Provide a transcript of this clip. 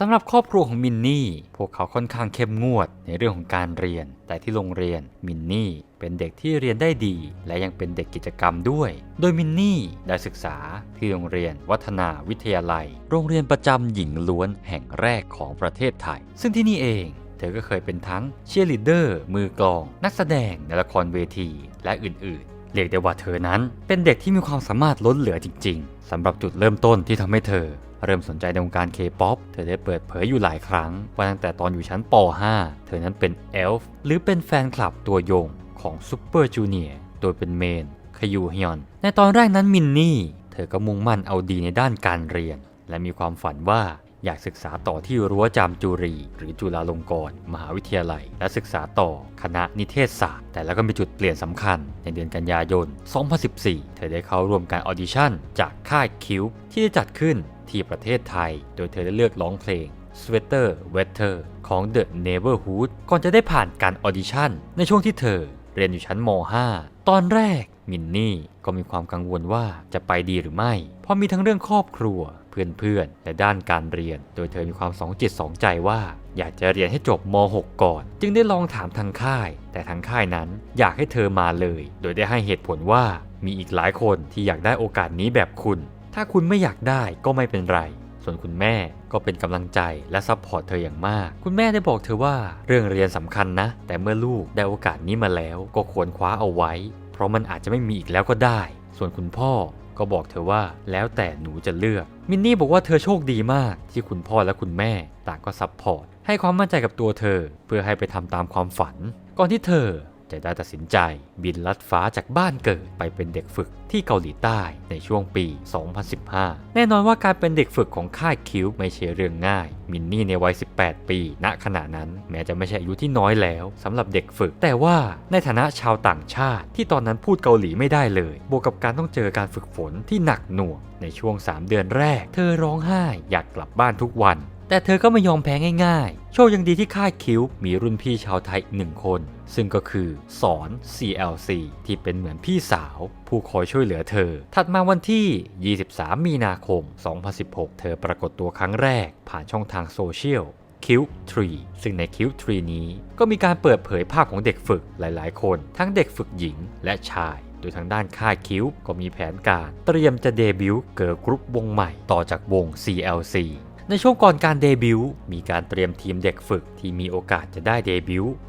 สำหรับครอบครัวของมินนี่ พวกเขาค่อนข้างเข้มงวดในเรื่องของการเรียน แต่ที่โรงเรียนมินนี่เป็นเด็กที่เรียนได้ดี และยังเป็นเด็กกิจกรรมด้วย โดยมินนี่ได้ศึกษาที่โรงเรียนวัฒนาวิทยาลัย โรงเรียนประจำหญิงล้วนแห่งแรกของประเทศไทย ซึ่งที่นี่เองเธอก็เคยเป็นทั้งเชียร์ลีดเดอร์ มือกลอง นักแสดงในละครเวที และอื่น ๆ เรียกได้ว่าเธอนั้น เป็นเด็กที่มีความสามารถล้นเหลือจริง ๆสำหรับจุดเริ่มต้นที่ทำให้เธอ เริ่มสนใจในวงการเคป๊อปเธอได้เปิดเผยอยู่หลายครั้งว่าตั้งแต่ตอนอยู่ชั้นป .5 เธอนั้นเป็นเอลฟ์หรือเป็นแฟนคลับตัวยงของซูเปอร์จูเนียร์โดยเป็นเมนคยูฮยอน ในตอนแรกนั้นมินนี่ เธอก็มุ่งมั่นเอาดีในด้านการเรียน และมีความฝันว่า อยากศึกษาต่อที่รั้วจามจุรี หรือจุฬาลงกรณ์มหาวิทยาลัย และศึกษาต่อคณะนิเทศศาสตร์ แต่แล้วก็มีจุดเปลี่ยนสำคัญในเดือนกันยายน 2014 เธอได้เข้าร่วมการออดิชั่น จากค่ายคิวที่ได้จัดขึ้นที่ประเทศไทย โดยเธอได้เลือกร้องเพลง Sweater Weather ของ The Neighborhood ก่อนจะได้ผ่านการออดิชั่น ในช่วงที่เธอเรียนอยู่ชั้นม .5 ตอนแรกมินนี่ก็มีความกังวลว่าจะไปดีหรือไม่ เพราะมีทั้งเรื่องครอบครัว เพื่อนๆและด้านการเรียน โดยเธอมีความสองจิตสองใจว่า อยากจะเรียนให้จบม .6 ก่อน จึงได้ลองถามทางค่าย แต่ทางค่ายนั้นอยากให้เธอมาเลย โดยได้ให้เหตุผลว่ามีอีกหลายคนที่อยากได้โอกาสนี้แบบคุณ ถ้าคุณไม่อยากได้ก็ไม่เป็นไร ส่วนคุณแม่ก็เป็นกำลังใจและซัพพอร์ตเธออย่างมาก คุณแม่ได้บอกเธอว่าเรื่องเรียนสำคัญนะ แต่เมื่อลูกได้โอกาสนี้มาแล้ว ก็ควรคว้าเอาไว้ เพราะมันอาจจะไม่มีอีกแล้วก็ได้ ส่วนคุณพ่อ ก็บอกเธอว่าแล้วแต่หนูจะเลือก มินนี่บอกว่าเธอโชคดีมากที่คุณพ่อและคุณแม่ต่างก็ซัพพอร์ตให้ความมั่นใจกับตัวเธอ เพื่อให้ไปทำตามความฝัน ก่อนที่เธอ จะได้ตัดสินใจบินลัดฟ้าจากบ้านเกิดไปเป็นเด็กฝึกที่เกาหลีใต้ในช่วงปี 2015 แน่นอนว่าการเป็นเด็กฝึกของค่ายคิวไม่ใช่เรื่องง่าย มินนี่ในวัย 18 ปี ณ ขณะนั้น แม้จะไม่ใช่อายุที่น้อยแล้วสำหรับเด็กฝึก แต่ว่าในฐานะชาวต่างชาติ ที่ตอนนั้นพูดเกาหลีไม่ได้เลย บวกกับการต้องเจอการฝึกฝนที่หนักหน่วงในช่วง 3 เดือนแรก เธอร้องไห้อยากกลับบ้านทุกวัน แต่เธอก็ไม่ยอมแพ้ง่ายๆ โชคยังดีที่ค่ายคิวมีรุ่นพี่ชาวไทยอีกหนึ่งคน ซึ่งก็คือสอน CLC ที่เป็นเหมือนพี่สาว ผู้คอยช่วยเหลือเธอ ถัดมาวันที่ 23 มีนาคม 2016 เธอปรากฏตัวครั้งแรก ผ่านช่องทางโซเชียล q 3ซึ่งใน q 3นี้ก็มีการเปิดเผยภาพของเด็กฝึกหลายๆ คน ทั้งเด็กฝึกหญิงและชาย โดยทางด้านค่ายคิวก็มีแผนการ เตรียมจะเดบิวต์เกิร์ลกรุ๊ปวงใหม่ต่อจากวง CLC ในช่วงก่อนการเดบิวต์มีการเตรียมทีมเด็กฝึกที่มีโอกาสจะได้เดบิวต์